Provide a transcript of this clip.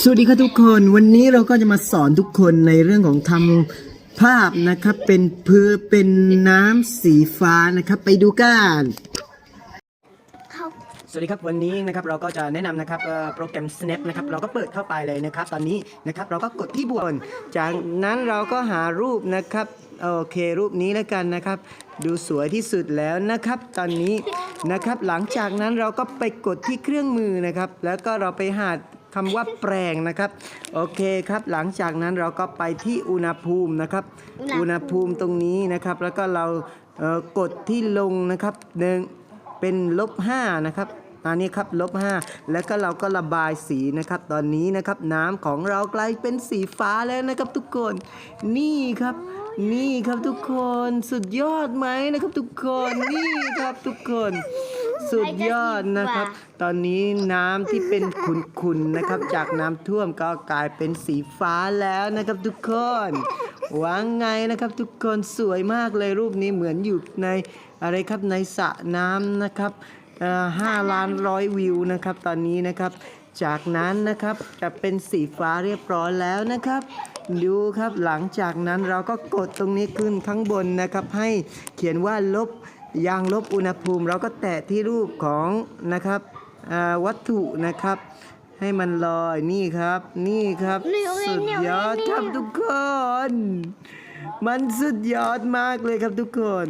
สวัสดีครับทุกคนวันนี้เราก็จะมาสอนทุกคนในเรื่องของทำภาพนะครับ เป็นเพื้นเป็นน้ำสีฟ้านะครับ ไปดูกันสวัสดีครับวันนี้นะครับเราก็จะแนะนำนะครับโปรแกรม Snap นะครับเราก็เปิดเข้าไปเลยนะครับ ตอนนี้นะครับเราก็กดที่บน จากนั้นเราก็หารูปนะครับโอเครูปนี้แล้วกันนะครับ ดูสวยที่สุดแล้วนะครับ ตอนนี้นะครับหลังจากนั้นเราก็ไปกดที่เครื่องมือนะครับ แล้วก็เราไปหา คำว่าแปลงนะครับ โอเคครับ หลังจากนั้นเราก็ไปที่อุณหภูมินะครับ อุณหภูมิตรงนี้นะครับ แล้วก็เราเอ่อกดที่ลงนะครับหนึ่งเป็นลบ5นะครับอันนี้ครับลบ5แล้วก็เราก็ระบายสีนะครับ ตอนนี้นะครับน้ำของเรากลายเป็นสีฟ้าแล้วนะครับทุกคน นี่ครับนี่ครับทุกคนสุดยอดไหมนะครับทุกคนนี่ครับทุกคน สุดยอดนะครับ ตอนนี้น้ำที่เป็นขุ่นๆนะครับ จากน้ำท่วมก็กลายเป็นสีฟ้าแล้วนะครับทุกคนวางไงนะครับ ทุกคนสวยมากเลยรูปนี้เหมือนอยู่ในอะไรครับในสระน้ำนะครับเอ่อห้าล้านร้อยวิวนะครับ ตอนนี้นะครับ จากนั้นนะครับจะเป็นสีฟ้าเรียบร้อยแล้วนะครับดูครับหลังจากนั้นเราก็กดตรงนี้ขึ้นข้างบนนะครับ ให้เขียนว่าลบ ยางลบอุณหภูมิ เราก็แตะที่รูปของนะครับวัตถุนะครับ ให้มันลอยนี่ครับ นี่ครับ สุดยอดครับทุกคน มันสุดยอดมากเลยครับทุกคน